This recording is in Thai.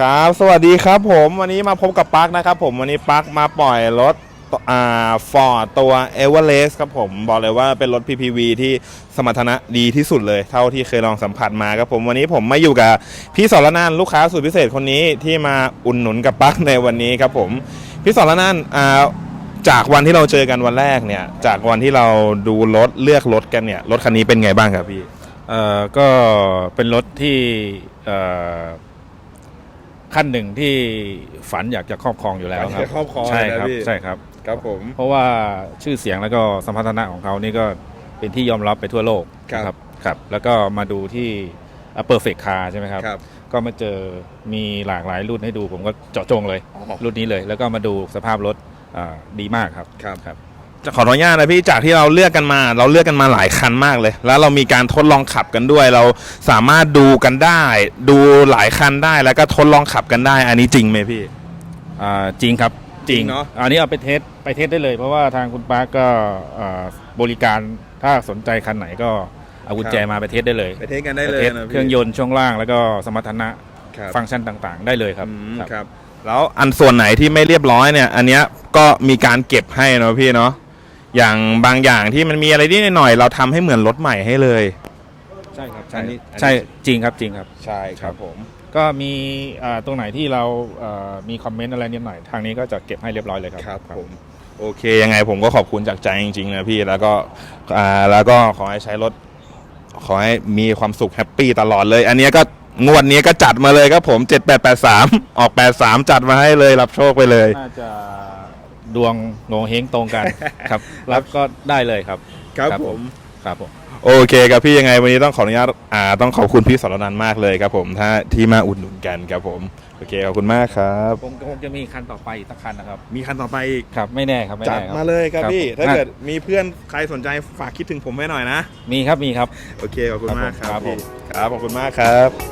ครับ สวัสดีครับผมวันนี้มาพบกับปักนะครับผมวันนี้ปักมาปล่อยรถอ่าฟอร์ตัว e v e r e s t ครับผมบอกเลยว่าเป็นรถ PPV ที่สมรรถนะดีที่สุดเลย เท่าที่เคยลองสัมผัสมาครับผมวันนี้ผมมาอยู่กับพี่สรนานลูกค้าสุดพิเศษคนนี้ที่มาอุ่นหนุนกับปักในวันนี้ครับผมพี่สรนานอ่าจากวันที่เราเจอกันวันแรกเนี่ย จากวันที่เราดูรถเลือกรถกันเนี่ยรถคันนี้เป็นไงบ้างครับพี่เอ่อก็เป็นรถที่เอ่อ ขั้นหนึ่งที่ฝันอยากจะครอบครองอยู่แล้วคฝันรัอยากจะครอบครองใช่เลยนะครับพี่ใช่ครับ ครับผม เพราะว่าชื่อเสียงแล้วก็สัมพันธนะของเขานี่ก็เป็นที่ยอมรับไปทั่วโลกครับนะครับครับ แล้วก็มาดูที่เ perfect car ใช่ไหมครับ ครับ ก็มาเจอมีหลากหลายรุ่นให้ดูผมก็เจาะจงเลย อ๋อ รุ่นนี้เลย แล้วก็มาดูสภาพรถอ่าดีมากครับ ครับ ครับจะ ขออนุญาตนะพี่จากที่เราเลือกกันมา เราเลือกกันมาหลายคันมากเลย แล้วเรามีการทดลองขับกันด้วย เราสามารถดูกันได้ ดูหลายคันได้แล้วก็ทดลองขับกันได้ อันนี้จริงไหมพี่ อ่าจริงครับจริงเนอะอันนี้เอาไปเทสไปเทสได้เลย เพราะว่าทางคุณปาร์คก็อ่าบริการถ้าสนใจคันไหนก็เอากุญแจมาไปเทสได้เลยไปเทสกันได้ไปเลยเทสนะเครื่องยนต์ช่วงล่างแล้วก็สมรรถนะครับ ฟังก์ชันต่างๆ ได้เลยครับอืมครับครับ แล้วอันส่วนไหนที่ไม่เรียบร้อยเนี่ย อันเนี้ยก็มีการเก็บให้เนาะพี่เนาะ อย่างบางอย่างที่มันมีอะไรนิดหน่อยเราทำให้เหมือนรถใหม่ให้เลย ใช่ครับอันนี้อันนี้ ใช่จริงครับจริงครับ ใช่ครับผม ก็มีอ่าตรงไหนที่เราอ่ามีคอมเมนต์อะไรนิดหน่อย ทางนี้ก็จะเก็บให้เรียบร้อยเลยครับครับผม โอเค ยังไงผมก็ขอบคุณจากใจจริงๆนะพี่แล้วก็อ่าแล้วก็ขอให้ใช้รถ ขอให้มีความสุขแฮปปี้ตลอดเลย อันเนี้ยก็งวดนี้ก็จัดมาเลยครับผม 7883 ออก 83 จัดมาให้เลยรับโชคไปเลย น่าจะ ดวงโงเฮงตรงกันครับ รับก็ได้เลยครับ ครับผมครับผมโอเคครับพี่ยังไงวันนี้ต้องขออนุญาตอ่าต้องขอบคุณพี่สรนันท์มากเลยครับผมถ้าที่มาอุดหนุนกันครับผมโอเคขอบคุณมากครับคงคงจะมีคันต่อไปอีกสักคันนะครับมีคันต่อไปอีกครับไม่แน่ครับไม่จัดแน่ครับ มาเลยครับครับพี่ผมถ้าเกิดมีเพื่อนใครสนใจฝากคิดถึงผมไว้หน่อยนะ มีครับมีครับ โอเคขอบคุณมากคครัรับบผมพี่ครับขอบคุณมากครับ